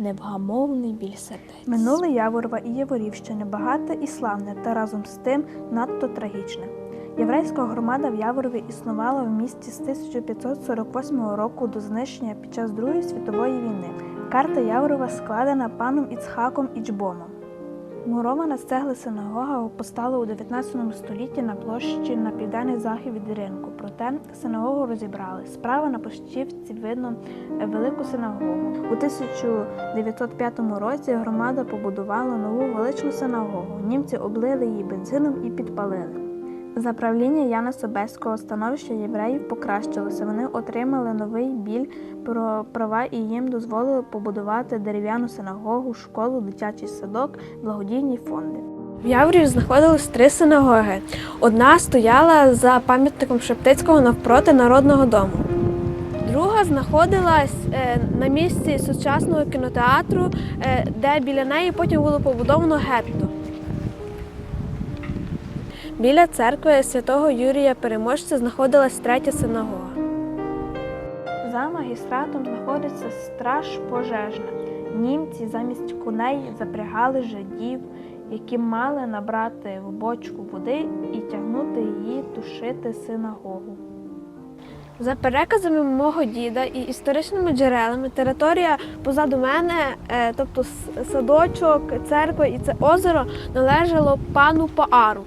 невгамовний біль сердець. Минуле Яворова і Яворівщини багате і славне, та разом з тим надто трагічне. Єврейська громада в Яворові існувала в місті з 1548 року до знищення під час Другої світової війни. Карта Яворова складена паном Іцхаком Ічбомом. Мурована з цегли синагога постала у 19 столітті на площі на південний захід від ринку. Проте синагогу розібрали. Справа на поштівці видно велику синагогу. У 1905 році громада побудувала нову величну синагогу. Німці облили її бензином і підпалили. За правління Яна Собеського становище євреїв покращилося. Вони отримали новий біль про права і їм дозволили побудувати дерев'яну синагогу, школу, дитячий садок, благодійні фонди. В Яврі знаходились три синагоги. Одна стояла за пам'ятником Шептицького навпроти Народного дому. Друга знаходилась е, на місці сучасного кінотеатру, е, де біля неї потім було побудовано гетто. Біля церкви святого Юрія Переможця знаходилась третя синагога. За магістратом знаходиться страж пожежна. Німці замість коней запрягали жидів, які мали набрати в бочку води і тягнути її тушити синагогу. За переказами мого діда і історичними джерелами, територія позаду мене, е, тобто садочок, церква і це озеро, належало пану Паару.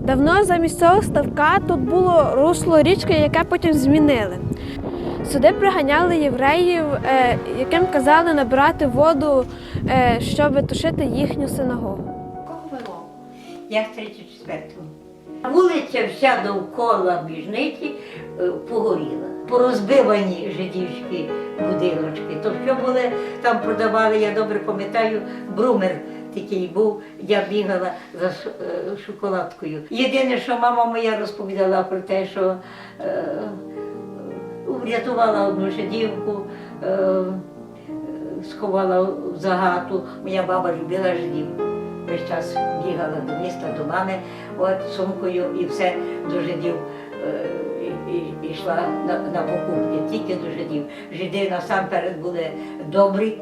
Давно замість цього ставка тут було русло річки, яке потім змінили. Сюди приганяли євреїв, е, яким казали набирати воду, е, щоб тушити їхню синагогу. Ковило. Я в 34-му. Вулиця вся довкола біжниці е, погоріла. Порозбивані жидівські будиночки. То що були, там продавали, я добре пам'ятаю, брумер такий був, я бігала за е, шоколадкою. Єдине, що мама моя розповідала про те, що е, врятувала одну жидівку, е, сховала в загату. Моя баба любила жидів. Весь час бігала до міста, до мами, от сумкою і все до жидів. І, і, і йшла на, на покупки, тільки до жидів. Жиди насамперед були добрі,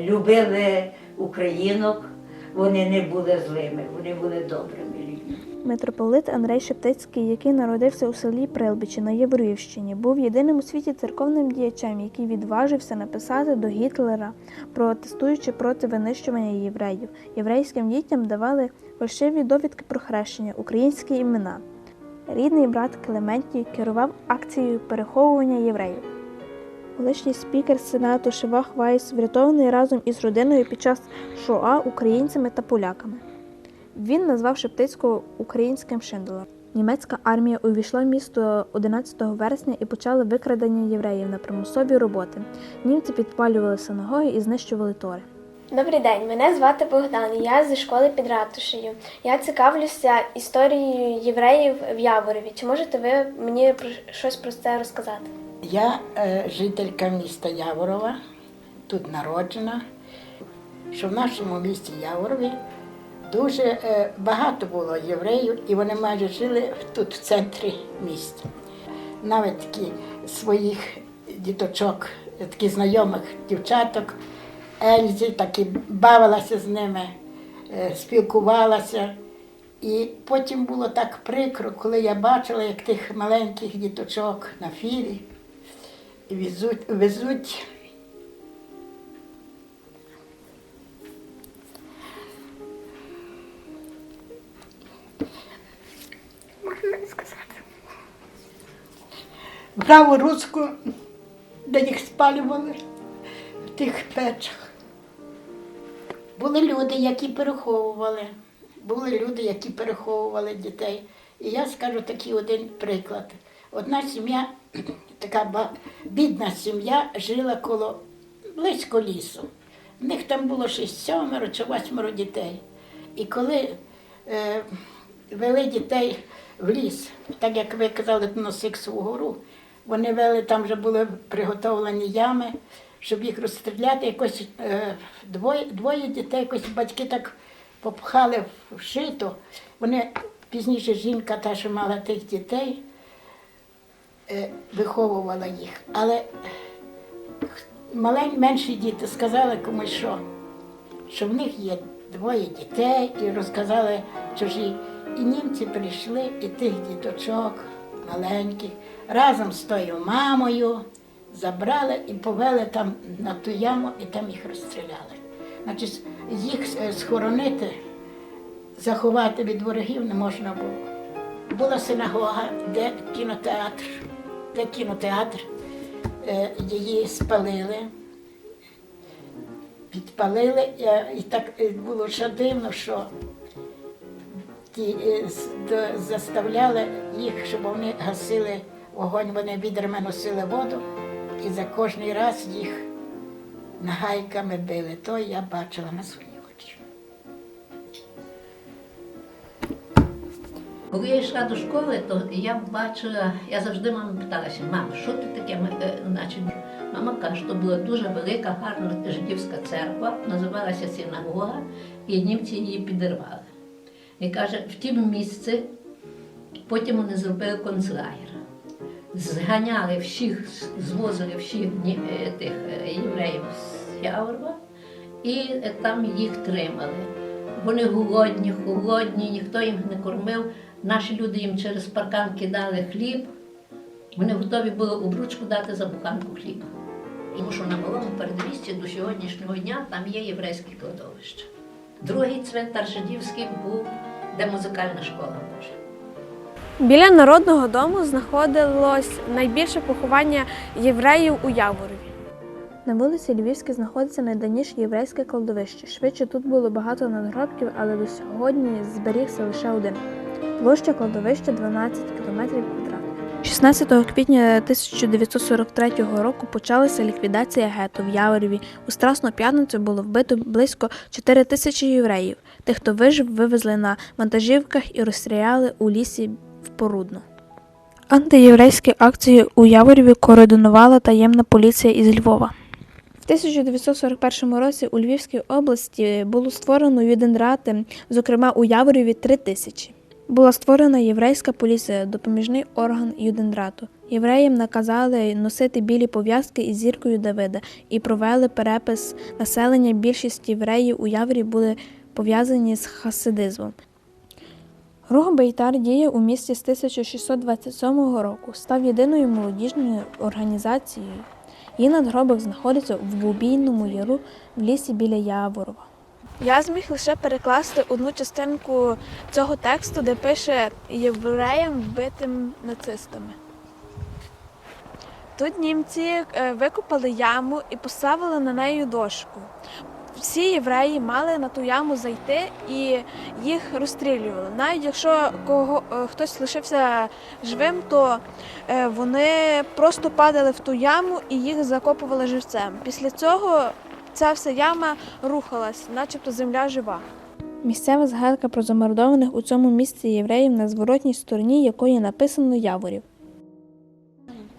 любили українок, вони не були злими, вони були добрими. Митрополит Андрей Шептицький, який народився у селі Прилбичі на Євроївщині, був єдиним у світі церковним діячем, який відважився написати до Гітлера, протестуючи проти винищування євреїв. Єврейським дітям давали фальшиві довідки про хрещення, українські імена. Рідний брат Клементій керував акцією переховування євреїв. Колишній спікер Сенату Шивах Вайс врятований разом із родиною під час Шоа українцями та поляками. Він назвав Шептицького українським Шиндлером. Німецька армія увійшла в місто 11 вересня і почали викрадення євреїв на примусові роботи. Німці підпалювали синагоги і знищували тори. Добрий день, мене звати Богдан. Я зі школи під ратушею. Я цікавлюся історією євреїв в Яворові. Чи можете ви мені щось про це розказати? Я е, жителька міста Яворова, тут народжена, що в нашому місті Яворові дуже е, багато було євреїв, і вони майже жили тут, в центрі міста. Навіть такі своїх діточок, такі знайомих дівчаток, Ельзі, такі бавилася з ними, е, спілкувалася. І потім було так прикро, коли я бачила, як тих маленьких діточок на фірі везуть, везуть можна сказати, в праву руську, де їх спалювали в тих печах. Були люди, які переховували. Були люди, які переховували дітей. І я скажу такий один приклад. Одна сім'я, така бідна сім'я, жила коло близько лісу. В них там було шість сьомеро чи восьмеро дітей. І коли е, вели дітей в ліс, так як ви казали, на Сиксову гору, вони вели, там вже були приготовлені ями, щоб їх розстріляти. Якось е, двоє, двоє дітей, якось батьки так попхали в шито. Вони пізніше жінка, та, що мала тих дітей, виховувала їх. Але малень, менші діти сказали комусь, що, що в них є двоє дітей, і розказали чужі. І німці прийшли, і тих діточок маленьких разом з тою мамою забрали і повели там на ту яму, і там їх розстріляли. Значить, їх е, схоронити, заховати від ворогів не можна було. Була синагога, де кінотеатр, де кінотеатр, е, її спалили, підпалили, е, і так е, було ще дивно, що ті заставляли їх, щоб вони гасили вогонь, вони відрами носили воду, і за кожний раз їх нагайками били. То я бачила на свої Коли я йшла до школи, то я бачила, я завжди маму питалася, мам, що ти таке? Е, Значить, мама каже, що була дуже велика, гарна жидівська церква, називалася синагога, і німці її підірвали. І каже, в тім місці потім вони зробили концлагер. Зганяли всіх, звозили всіх е, тих е, євреїв з Яворова і там їх тримали. Вони голодні, холодні, ніхто їх не кормив. Наші люди їм через паркан кидали хліб. Вони готові були обручку дати за буханку хліба. Тому що на малому передмісті до сьогоднішнього дня там є єврейське кладовище. Другий цвинтар жидівський був, де музикальна школа Божа. Біля народного дому знаходилось найбільше поховання євреїв у Яворові. На вулиці Львівській знаходиться найдавніше єврейське кладовище. Швидше тут було багато надгробків, але до сьогодні зберігся лише один. Площа кладовища 12 км квадратних. 16 квітня 1943 року почалася ліквідація гетто в Яворові. У Страсну п'ятницю було вбито близько 4 тисячі євреїв. Тих, хто вижив, вивезли на вантажівках і розстріляли у лісі в Порудно. Антиєврейські акції у Яворові координувала таємна поліція із Львова. В 1941 році у Львівській області було створено юденрати, зокрема у Яворові 3 тисячі. Була створена єврейська поліція, допоміжний орган юденрату. Євреям наказали носити білі пов'язки із зіркою Давида і провели перепис населення. Більшість євреїв у Яворі були пов'язані з хасидизмом. Рух Бейтар діє у місті з 1627 року, став єдиною молодіжною організацією. Її надгробок знаходиться в Бубійному яру в лісі біля Яворова. Я зміг лише перекласти одну частинку цього тексту, де пише євреям вбитим нацистами. Тут німці е, викопали яму і поставили на неї дошку. Всі євреї мали на ту яму зайти і їх розстрілювали. Навіть якщо кого, е, хтось лишився живим, то е, вони просто падали в ту яму і їх закопували живцем. Після цього ця вся яма рухалась, начебто земля жива. Місцева згадка про замордованих у цьому місці євреїв на зворотній стороні якої написано Яворів.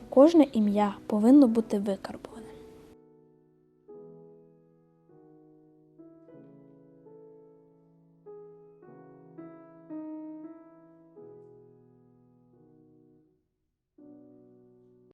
Кожне ім'я повинно бути викарбоване.